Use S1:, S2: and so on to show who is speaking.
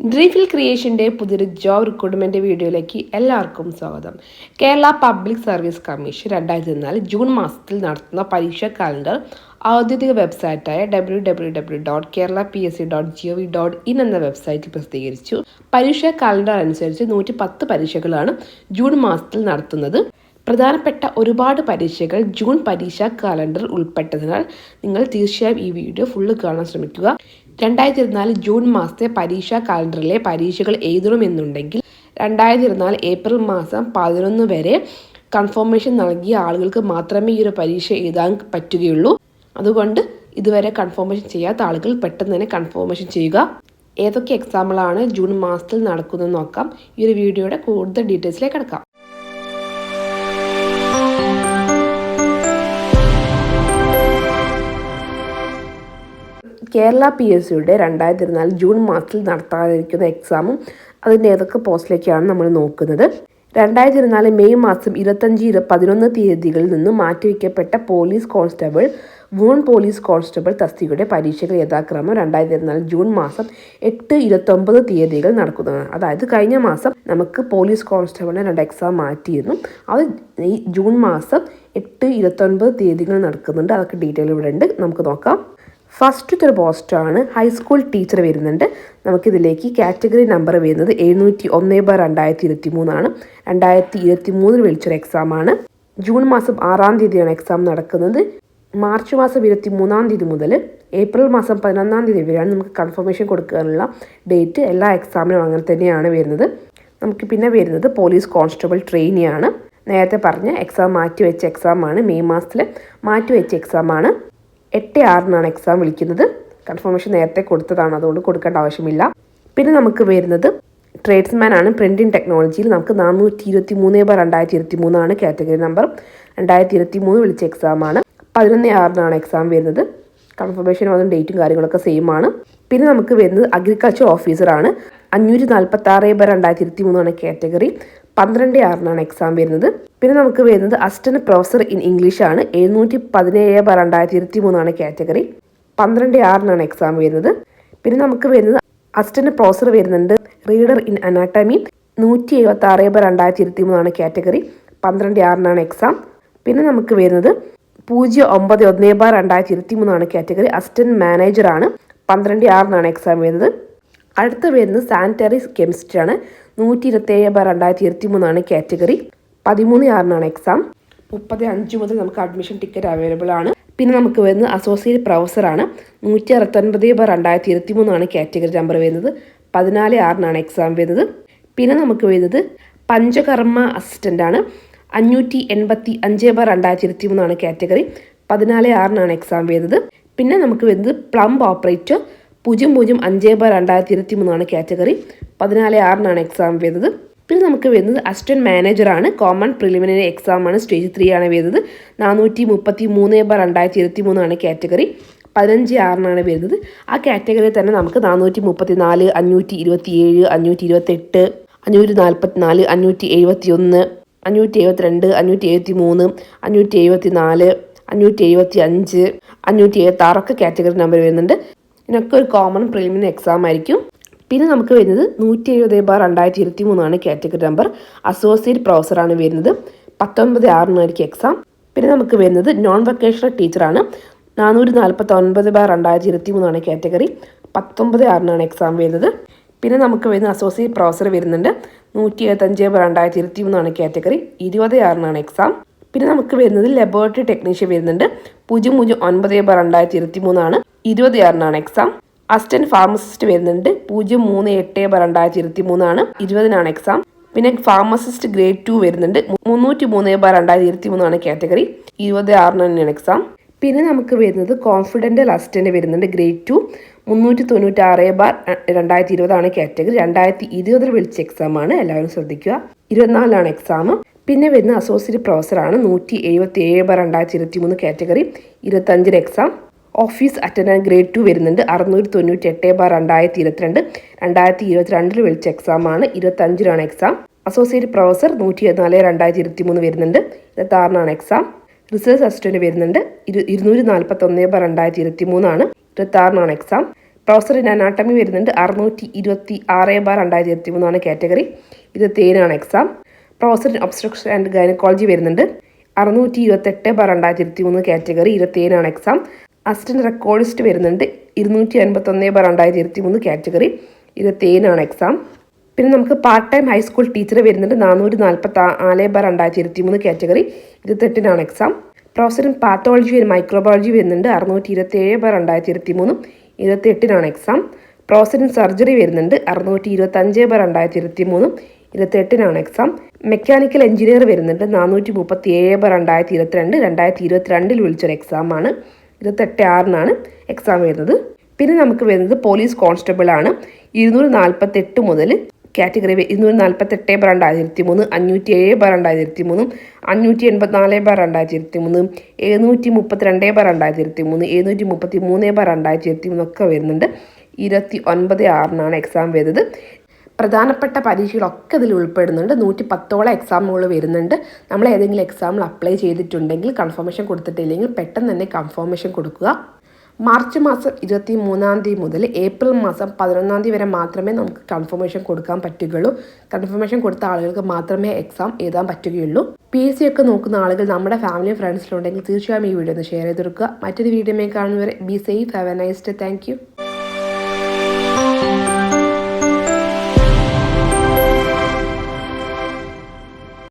S1: ഡ്രീഫിൽ ക്രിയേഷന്റെ പുതിയൊരു job recruitment വീഡിയോയിലേക്ക് എല്ലാവർക്കും സ്വാഗതം. കേരള പബ്ലിക് സർവീസ് കമ്മീഷൻ രണ്ടായിരത്തി നാല് ജൂൺ മാസത്തിൽ നടത്തുന്ന പരീക്ഷാ കാലണ്ടർ ഔദ്യോഗിക വെബ്സൈറ്റായ W W W dot Kerala P S C dot G O V dot in എന്ന വെബ്സൈറ്റിൽ പ്രസിദ്ധീകരിച്ചു. പരീക്ഷാ കാലണ്ടർ അനുസരിച്ച് നൂറ്റി പത്ത് പരീക്ഷകളാണ് ജൂൺ മാസത്തിൽ നടത്തുന്നത്. പ്രധാനപ്പെട്ട ഒരുപാട് പരീക്ഷകൾ ജൂൺ പരീക്ഷാ കാലണ്ടർ ഉൾപ്പെട്ടതിനാൽ നിങ്ങൾ തീർച്ചയായും ഈ വീഡിയോ ഫുള്ള് കാണാൻ ശ്രമിക്കുക. രണ്ടായിരത്തി ഇരുപത്തിനാല് ജൂൺ മാസത്തെ പരീക്ഷാ കാലണ്ടറിലെ പരീക്ഷകൾ എഴുതണമെന്നുണ്ടെങ്കിൽ രണ്ടായിരത്തി ഇരുപത്തിനാല് ഏപ്രിൽ മാസം പതിനൊന്ന് വരെ കൺഫർമേഷൻ നൽകിയ ആളുകൾക്ക് മാത്രമേ ഈ ഒരു പരീക്ഷ എഴുതാൻ പറ്റുകയുള്ളൂ. അതുകൊണ്ട് ഇതുവരെ കൺഫർമേഷൻ ചെയ്യാത്ത ആളുകൾ പെട്ടെന്ന് തന്നെ കൺഫർമേഷൻ ചെയ്യുക. ഏതൊക്കെ എക്സാമ്പിളാണ് ജൂൺ മാസത്തിൽ നടക്കുന്നത് നോക്കാം. ഈ ഒരു വീഡിയോയുടെ കൂടുതൽ ഡീറ്റെയിൽസിലേക്ക് കിടക്കാം. കേരള പി എസ് സിയുടെ രണ്ടായിരത്തി ഇരുപത്തിനാല് ജൂൺ മാസത്തിൽ നടത്താനിരിക്കുന്ന എക്സാമും അതിന്റെ ഏതൊക്കെ പോസ്റ്റിലേക്കാണ് നമ്മൾ നോക്കുന്നത്. രണ്ടായിരത്തി ഇരുപത്തിനാല് മെയ് മാസം ഇരുപത്തഞ്ച് ഇരു പതിനൊന്ന് തീയതികളിൽ നിന്ന് മാറ്റിവെക്കപ്പെട്ട പോലീസ് കോൺസ്റ്റബിൾ വൂൺ പോലീസ് കോൺസ്റ്റബിൾ തസ്തികയുടെ പരീക്ഷകൾ യഥാക്രമം രണ്ടായിരത്തി ഇരുപത്തിനാല് ജൂൺ മാസം എട്ട് ഇരുപത്തൊമ്പത് തീയതികൾ നടക്കുന്നതാണ്. അതായത് കഴിഞ്ഞ മാസം നമുക്ക് പോലീസ് കോൺസ്റ്റബിളിന് രണ്ട് എക്സാം മാറ്റിയിരുന്നു. അത് ഈ ജൂൺ മാസം എട്ട് ഇരുപത്തൊൻപത് തീയതികൾ നടക്കുന്നുണ്ട്. അതൊക്കെ ഡീറ്റെയിൽ ഇവിടെ ഉണ്ട്. നമുക്ക് നോക്കാം. ഫസ്റ്റത്തെ ഒരു പോസ്റ്റാണ് ഹൈസ്കൂൾ ടീച്ചർ വരുന്നുണ്ട്. നമുക്കിതിലേക്ക് കാറ്റഗറി നമ്പർ വരുന്നത് എഴുന്നൂറ്റി ഒന്ന് ബാർ രണ്ടായിരത്തി ഇരുപത്തി മൂന്നാണ് രണ്ടായിരത്തി ഇരുപത്തി മൂന്നിൽ വിളിച്ചൊരു എക്സാമാണ് ജൂൺ മാസം ആറാം തീയതിയാണ് എക്സാം നടക്കുന്നത്. മാർച്ച് മാസം ഇരുപത്തി മൂന്നാം തീയതി മുതൽ ഏപ്രിൽ മാസം പതിനൊന്നാം തീയതി വരെയാണ് നമുക്ക് കൺഫർമേഷൻ കൊടുക്കാനുള്ള ഡേറ്റ് എല്ലാ എക്സാമിനും അങ്ങനെ തന്നെയാണ് വരുന്നത്. നമുക്ക് പിന്നെ വരുന്നത് പോലീസ് കോൺസ്റ്റബിൾ ട്രെയിനിയാണ് നേരത്തെ പറഞ്ഞ എക്സാം മാറ്റി വെച്ച എക്സാമാണ് മെയ് മാസത്തിൽ മാറ്റി വെച്ച എക്സാമാണ് എട്ട് ആറിനാണ് എക്സാം വിളിക്കുന്നത്. കൺഫർമേഷൻ നേരത്തെ കൊടുത്തതാണ് അതുകൊണ്ട് കൊടുക്കേണ്ട ആവശ്യമില്ല. പിന്നെ നമുക്ക് വരുന്നത് ട്രേഡ്സ്മാൻ ആണ്. പ്രിന്റിംഗ് ടെക്നോളജിയിൽ നമുക്ക് നാനൂറ്റി ഇരുപത്തി മൂന്ന് ബാർ രണ്ടായിരത്തി ഇരുപത്തി മൂന്നാണ് കാറ്റഗറി നമ്പർ രണ്ടായിരത്തി ഇരുപത്തി മൂന്ന് വിളിച്ച എക്സാമാണ് പതിനൊന്ന് ആറിനാണ് എക്സാം വരുന്നത്. കൺഫർമേഷൻ വന്ന ഡേറ്റും കാര്യങ്ങളൊക്കെ സെയിം ആണ്. പിന്നെ നമുക്ക് വരുന്നത് അഗ്രികൾച്ചർ ഓഫീസറാണ് അഞ്ഞൂറ്റി നാൽപ്പത്തി ആറ് ബാർ രണ്ടായിരത്തി ഇരുപത്തി മൂന്നാണ് കാറ്റഗറി പന്ത്രണ്ട് ആറിനാണ് എക്സാം വരുന്നത്. പിന്നെ നമുക്ക് വരുന്നത് അസിസ്റ്റന്റ് പ്രൊഫസർ ഇൻ ഇംഗ്ലീഷ് ആണ്. എഴുന്നൂറ്റി പതിനേഴ് ബാർ രണ്ടായിരത്തി ഇരുപത്തി മൂന്നാണ് കാറ്റഗറി പന്ത്രണ്ട് ആറിനാണ് എക്സാം വരുന്നത്. പിന്നെ നമുക്ക് വരുന്നത് അസിസ്റ്റന്റ് പ്രൊഫസർ വരുന്നുണ്ട്. റീഡർ ഇൻ അനാട്ടമി നൂറ്റി എഴുപത്തി ആറ് ബാർ രണ്ടായിരത്തി ഇരുപത്തി മൂന്നാണ് കാറ്റഗറി പന്ത്രണ്ട് ആറിനാണ് എക്സാം പിന്നെ നമുക്ക് വരുന്നത് പൂജ്യം ഒമ്പത് ഒന്ന് ബാർ രണ്ടായിരത്തി ഇരുപത്തി മൂന്നാണ് കാറ്റഗറി അസിസ്റ്റന്റ് ആണ്. പന്ത്രണ്ട് ആറിനാണ് എക്സാം വരുന്നത്. അടുത്ത വരുന്നത് സാനിറ്ററി കെമിസ്ട്രി ആണ്. നൂറ്റി ഇരുപത്തേഴ് ബാർ രണ്ടായിരത്തി ഇരുപത്തി മൂന്നാണ് കാറ്റഗറി പതിമൂന്ന് ആറിനാണ് എക്സാം മുപ്പത് അഞ്ച് മുതൽ നമുക്ക് അഡ്മിഷൻ ടിക്കറ്റ് അവൈലബിൾ ആണ്. പിന്നെ നമുക്ക് വരുന്നത് അസോസിയേറ്റ് പ്രൊഫസറാണ് നൂറ്റി അറുപത്തൊൻപത് ബാർ രണ്ടായിരത്തി ഇരുപത്തി മൂന്നാണ് കാറ്റഗറി നമ്പർ വരുന്നത്. പതിനാല് ആറിനാണ് എക്സാം വരുന്നത്. പിന്നെ നമുക്ക് വരുന്നത് പഞ്ചകർമ്മ അസിസ്റ്റന്റ് ആണ്. അഞ്ഞൂറ്റി എൺപത്തി അഞ്ച് ബാർ രണ്ടായിരത്തി ഇരുപത്തി മൂന്നാണ് കാറ്റഗറി പതിനാല് ആറിനാണ് എക്സാം വരുന്നത്. പിന്നെ നമുക്ക് വരുന്നത് പ്ലംബ് ഓപ്പറേറ്റർ പൂജ്യം പൂജ്യം അഞ്ച് ബാർ രണ്ടായിരത്തി ഇരുപത്തി മൂന്നാണ് കാറ്റഗറി. പതിനാല് ആറിനാണ് എക്സാം വരുന്നത് പിന്നെ നമുക്ക് വരുന്നത് അസിസ്റ്റന്റ് മാനേജറാണ് കോമൺ പ്രിലിമിനറി എക്സാം ആണ്. സ്റ്റേജ് ത്രീ ആണ് വരുന്നത്. നാനൂറ്റി മുപ്പത്തി മൂന്ന് ബാർ രണ്ടായിരത്തി ഇരുപത്തി മൂന്നാണ് കാറ്റഗറി. പതിനഞ്ച് ആറിനാണ് വരുന്നത്. ആ കാറ്റഗറിയിൽ തന്നെ നമുക്ക് നാനൂറ്റി മുപ്പത്തി നാല് അഞ്ഞൂറ്റി ഇരുപത്തി ഏഴ് അഞ്ഞൂറ്റി ഇരുപത്തെട്ട് അഞ്ഞൂറ്റി നാൽപ്പത്തി നാല് അഞ്ഞൂറ്റി എഴുപത്തി ഒന്ന് അഞ്ഞൂറ്റി എഴുപത്തിരണ്ട് അഞ്ഞൂറ്റി എഴുപത്തി മൂന്ന് അഞ്ഞൂറ്റി എഴുപത്തി നാല് അഞ്ഞൂറ്റി എഴുപത്തി അഞ്ച് അഞ്ഞൂറ്റി എഴുപത്തി ആറൊക്കെ കാറ്റഗറി നമ്പർ വരുന്നുണ്ട്. ഇതിനൊക്കെ ഒരു കോമൺ പ്രിലിമിനറി എക്സാം ആയിരിക്കും. പിന്നെ നമുക്ക് വരുന്നത് നൂറ്റി എഴുപത് ബാർ രണ്ടായിരത്തി ഇരുപത്തി മൂന്നാണ് കാറ്റഗറി നമ്പർ അസോസിയേറ്റ് പ്രൊഫസറാണ് വരുന്നത്. പത്തൊൻപത് ആറിനായിരിക്കും എക്സാം പിന്നെ നമുക്ക് വരുന്നത് നോൺ വൊക്കേഷണൽ ടീച്ചറാണ് നാനൂറ്റി നാൽപ്പത്തി ഒൻപത് ബാർ രണ്ടായിരത്തി ഇരുപത്തി മൂന്നാണ് കാറ്റഗറി പത്തൊമ്പത് ആറിനാണ് എക്സാം വരുന്നത്. പിന്നെ നമുക്ക് വരുന്ന അസോസിയേറ്റ് പ്രൊഫസർ വരുന്നുണ്ട്. നൂറ്റി എഴുപത്തഞ്ച് ബാർ രണ്ടായിരത്തി ഇരുപത്തി മൂന്നാണ് കാറ്റഗറി ഇരുപത് ആറിനാണ് എക്സാം പിന്നെ നമുക്ക് വരുന്നത് ലബോറട്ടറി ടെക്നീഷ്യൻ വരുന്നുണ്ട്. പൂജ്യം പൂജ്യം ഒൻപത് ബാർ രണ്ടായിരത്തി ഇരുപത്തി മൂന്നാണ് ഇരുപത് ആറിനാണ് എക്സാം അസിസ്റ്റന്റ് ഫാർമസിസ്റ്റ് വരുന്നുണ്ട്. പൂജ്യം മൂന്ന് എട്ട് രണ്ടായിരത്തി ഇരുപത്തി മൂന്നാണ് ഇരുപതിനാണ് എക്സാം പിന്നെ ഫാർമസിസ്റ്റ് ഗ്രേഡ് ടു വരുന്നുണ്ട്. മുന്നൂറ്റി മൂന്ന് ബാർ രണ്ടായിരത്തി ഇരുപത്തി മൂന്നാണ് കാറ്റഗറി ഇരുപത് ആറിന് തന്നെയാണ് എക്സാം പിന്നെ നമുക്ക് വരുന്നത് കോൺഫിഡന്റൽ അസിസ്റ്റന്റ് വരുന്നുണ്ട്. ഗ്രേഡ് ടു മുന്നൂറ്റി തൊണ്ണൂറ്റാറ് ബാർ രണ്ടായിരത്തി ഇരുപതാണ് കാറ്റഗറി രണ്ടായിരത്തി ഇരുപതിൽ വിളിച്ച എക്സാമാണ് എല്ലാവരും ശ്രദ്ധിക്കുക. ഇരുപത്തിനാലിലാണ് എക്സാം പിന്നെ വരുന്ന അസോസിയേറ്റ് പ്രൊഫസറാണ് നൂറ്റി എഴുപത്തി ഏഴ് ബാർ രണ്ടായിരത്തി ഇരുപത്തി മൂന്ന് കാറ്റഗറി ഇരുപത്തഞ്ചിന് exam office attendant grade two വരുന്നുണ്ട്. അറുന്നൂറ്റി തൊണ്ണൂറ്റി എട്ട് ബാർ രണ്ടായിരത്തി ഇരുപത്തിരണ്ട്. രണ്ടായിരത്തി ഇരുപത്തിരണ്ടിൽ വിളിച്ച എക്സാമാണ് ഇരുപത്തഞ്ചിനാണ് എക്സാം അസോസിയേറ്റ് പ്രൊഫസർ നൂറ്റി ഇരുപത്തിനാല് രണ്ടായിരത്തി ഇരുപത്തി മൂന്ന് വരുന്നുണ്ട്. ഇരുപത്താറിനാണ് എക്സാം റിസർച്ച് അസിസ്റ്റന്റ് വരുന്നുണ്ട്. ഇരു ഇരുന്നൂറ്റി നാൽപ്പത്തൊന്ന് ബാർ രണ്ടായിരത്തി ഇരുപത്തി മൂന്നാണ് ഇരുപത്താറിനാണ് എക്സാം പ്രൊഫസർ ഇൻ അനാട്ടമി വരുന്നുണ്ട്. അറുന്നൂറ്റി ഇരുപത്തി ആറ് ബാർ രണ്ടായിരത്തി ഇരുപത്തി മൂന്നാണ് category ഇരുപത്തേഴിനാണ് exam professor in obstruction and gynaecology വരുന്നുണ്ട്. അറുന്നൂറ്റി ഇരുപത്തെട്ട് ബാർ രണ്ടായിരത്തി ഇരുപത്തി മൂന്ന് കാറ്റഗറി ഇരുപത്തേഴിനാണ് എക്സാം അസിസ്റ്റന്റ് റെക്കോർഡിസ്റ്റ് വരുന്നുണ്ട്. ഇരുന്നൂറ്റി അൻപത്തൊന്ന് ബാർ രണ്ടായിരത്തി ഇരുപത്തി മൂന്ന് കാറ്റഗറി ഇരുപത്തേഴിനാണ് എക്സാം. പിന്നെ നമുക്ക് പാർട്ട് ടൈം ഹൈസ്കൂൾ ടീച്ചർ വരുന്നുണ്ട്. നാനൂറ്റി നാൽപ്പത്തി നാല് ബാർ രണ്ടായിരത്തി ഇരുപത്തി മൂന്ന് category ഇരുപത്തെട്ടിനാണ് exam. Professor in pathology and microbiology വരുന്നുണ്ട്. അറുന്നൂറ്റി ഇരുപത്തേഴ് ബാർ രണ്ടായിരത്തി ഇരുപത്തി മൂന്നും ഇരുപത്തെട്ടിനാണ് എക്സാം. പ്രൊഫസർ ഇൻ സർജറി വരുന്നുണ്ട്. അറുന്നൂറ്റി ഇരുപത്തഞ്ച് ബാർ രണ്ടായിരത്തി ഇരുപത്തി മൂന്നും ഇരുപത്തെട്ടിനാണ് എക്സാം. മെക്കാനിക്കൽ എഞ്ചിനീയർ വരുന്നുണ്ട്. നാനൂറ്റി മുപ്പത്തി ഏഴ് ബാർ രണ്ടായിരത്തി ഇരുപത്തിരണ്ട് രണ്ടായിരത്തി ഇരുപത്തിരണ്ടിൽ വിളിച്ചൊരു എക്സാമാണ്. ഇരുപത്തെട്ട് ആറിനാണ് എക്സാം വരുന്നത്. പിന്നെ നമുക്ക് വരുന്നത് പോലീസ് കോൺസ്റ്റബിൾ ആണ്. ഇരുന്നൂറ് നാൽപ്പത്തെട്ട് മുതൽ കാറ്റഗറി ഇരുന്നൂറ്റി നാൽപ്പത്തെട്ട് ബാർ രണ്ടായിരത്തി മൂന്ന് അഞ്ഞൂറ്റി ഏഴ് ബാർ രണ്ടായിരത്തി മൂന്ന് അഞ്ഞൂറ്റി എൺപത്തിനാല് ബാർ രണ്ടായിരത്തി മൂന്ന് എഴുന്നൂറ്റി മുപ്പത്തിരണ്ട് ബാർ രണ്ടായിരത്തി മൂന്ന് എഴുന്നൂറ്റി മുപ്പത്തി മൂന്ന് ബാർ രണ്ടായിരത്തി ഇരുപത്തി മൂന്നൊക്കെ വരുന്നുണ്ട്. ഇരുപത്തി ഒൻപത് ആറിനാണ് എക്സാം വരുന്നത്. പ്രധാനപ്പെട്ട പരീക്ഷകളൊക്കെ ഇതിൽ ഉൾപ്പെടുന്നുണ്ട്. നൂറ്റി പത്തോളം എക്സാമുകൾ വരുന്നുണ്ട്. നമ്മൾ ഏതെങ്കിലും എക്സാമിൽ അപ്ലൈ ചെയ്തിട്ടുണ്ടെങ്കിൽ കൺഫർമേഷൻ കൊടുത്തിട്ടില്ലെങ്കിൽ പെട്ടെന്ന് തന്നെ കൺഫർമേഷൻ കൊടുക്കുക. മാർച്ച് മാസം ഇരുപത്തി മൂന്നാം തീയതി മുതൽ ഏപ്രിൽ മാസം പതിനൊന്നാം തീയതി വരെ മാത്രമേ നമുക്ക് കൺഫർമേഷൻ കൊടുക്കാൻ പറ്റുകയുള്ളൂ. കൺഫർമേഷൻ കൊടുത്ത ആളുകൾക്ക് മാത്രമേ എക്സാം എഴുതാൻ പറ്റുകയുള്ളൂ. പി എസ് സി ഒക്കെ നോക്കുന്ന ആളുകൾ നമ്മുടെ ഫാമിലി ഫ്രണ്ട്സിലുണ്ടെങ്കിൽ തീർച്ചയായും ഈ വീഡിയോ ഒന്ന് ഷെയർ ചെയ്ത് കൊടുക്കുക. മറ്റൊരു വീഡിയോ കാണുന്നവരെ be safe have a nice day thank you